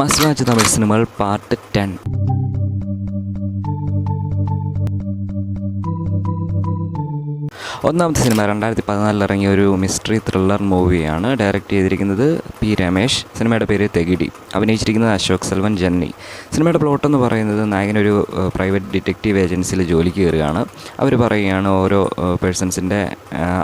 Watch Tamil സിനിമകൾ part ten. ഒന്നാമത്തെ cinema രണ്ടായിരത്തി പതിനാലിൽ ഇറങ്ങിയ ഒരു മിസ്റ്ററി ത്രില്ലർ മൂവിയാണ് ഡയറക്റ്റ് ചെയ്തിരിക്കുന്നത് പി രമേശ്. സിനിമയുടെ പേര് തെഗിഡി അഭിനയിച്ചിരിക്കുന്നത് അശോക് സെൽവൻ ജന്നി. സിനിമയുടെ പ്ലോട്ട് എന്ന് പറയുന്നത് നായകനൊരു പ്രൈവറ്റ് ഡിറ്റക്റ്റീവ് ഏജൻസിയിൽ ജോലിക്ക് കയറുകയാണ്. അവർ പറയുകയാണ് ഓരോ പേഴ്സൺസിന്റെ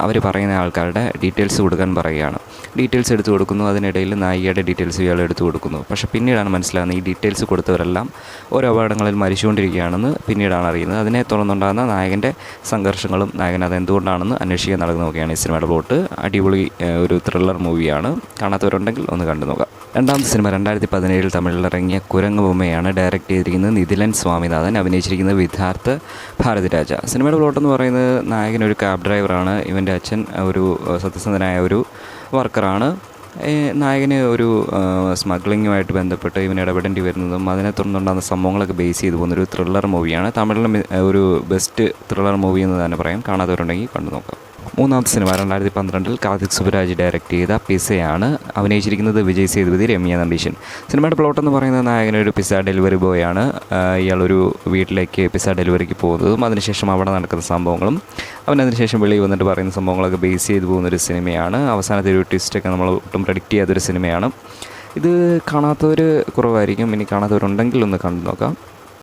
അവർ പറയുന്ന ആൾക്കാരുടെ ഡീറ്റെയിൽസ് കൊടുക്കാൻ പറയുകയാണ്. ഡീറ്റെയിൽസ് എടുത്തു കൊടുക്കുന്നു. അതിനിടയിൽ നായികയുടെ ഡീറ്റെയിൽസ് ഇയാൾ എടുത്തു കൊടുക്കുന്നു. പക്ഷേ പിന്നീടാണ് മനസ്സിലാകുന്നത് ഈ ഡീറ്റെയിൽസ് കൊടുത്തവരെല്ലാം ഓരോ അപകടങ്ങളിൽ മരിച്ചുകൊണ്ടിരിക്കുകയാണെന്ന് പിന്നീടാണ് അറിയുന്നത്. അതിനെ തുടർന്നുണ്ടാകുന്ന നായകന്റെ സംഘർഷങ്ങളും നായകൻ അത് എന്തുകൊണ്ടാണെന്ന് അന്വേഷിക്കാൻ നടക്കുന്നതൊക്കെയാണ് ഈ സിനിമയുടെ പ്ലോട്ട് അടിപൊളി ഒരു ത്രില്ലർ മൂവിയാണ് കാണാത്തവരുണ്ടെങ്കിൽ ഒന്ന് കണ്ടു നോക്കാം. രണ്ടാമത്തെ സിനിമ രണ്ടായിരത്തി പതിനേഴിൽ തമിഴിൽ ഇറങ്ങിയ കുരങ്ങ് ബൊമ്മയാണ് ഡയറക്റ്റ് ചെയ്തിരിക്കുന്നത് നിതിലൻ സ്വാമിനാഥൻ അഭിനയിച്ചിരിക്കുന്നത് വിദ്യാർത്ഥ ഭാരതിരാജ സിനിമയുടെ പ്ലോട്ട് എന്ന് പറയുന്നത് നായകൻ ഒരു ക്യാബ് ഡ്രൈവറാണ് ഇവന്റെ അച്ഛൻ ഒരു സത്യസന്ധനായ ഒരു വർക്കറാണ്. നായകനെ ഒരു സ്മഗ്ലിങ്ങുമായിട്ട് ബന്ധപ്പെട്ട് ഇവൻ ഇടപെടേണ്ടി വരുന്നതും അതിനെ തുടർന്നുണ്ടാകുന്ന സംഭവങ്ങളൊക്കെ ബേസ് ചെയ്ത് പോകുന്നൊരു ത്രില്ലർ മൂവിയാണ്. തമിഴിലെ ഒരു ബെസ്റ്റ് ത്രില്ലർ മൂവി എന്ന് തന്നെ പറയാം. കാണാത്തവരുണ്ടെങ്കിൽ കണ്ടു നോക്കാം മൂന്നാമത്തെ സിനിമ രണ്ടായിരത്തി പന്ത്രണ്ടിൽ കാർത്തിക് സുബരാജ് ഡയറക്റ്റ് ചെയ്ത പിസയാണ് അഭിനയിച്ചിരിക്കുന്നത് വിജയ് സേതുപതി രമ്യ നമ്പീശൻ സിനിമയുടെ പ്ലോട്ട് എന്ന് പറയുന്നത് നായകൻ ഒരു പിസ ഡെലിവറി ബോയാണ് ഇയാളൊരു വീട്ടിലേക്ക് പിസ ഡെലിവറിക്ക് പോകുന്നതും അതിനുശേഷം അവിടെ നടക്കുന്ന സംഭവങ്ങളും അവൻ അതിനുശേഷം വെളിയിൽ വന്നിട്ട് പറയുന്ന സംഭവങ്ങളൊക്കെ ബേസ് ചെയ്ത് പോകുന്നൊരു സിനിമയാണ് അവസാനത്തെ ഒരു ട്വിസ്റ്റൊക്കെ നമ്മൾ ഒട്ടും പ്രഡിക്റ്റ് ചെയ്യാത്തൊരു സിനിമയാണ് ഇത് കാണാത്തവർ കുറവായിരിക്കും. ഇനി കാണാത്തവരുണ്ടെങ്കിൽ ഒന്ന് കണ്ടു നോക്കാം.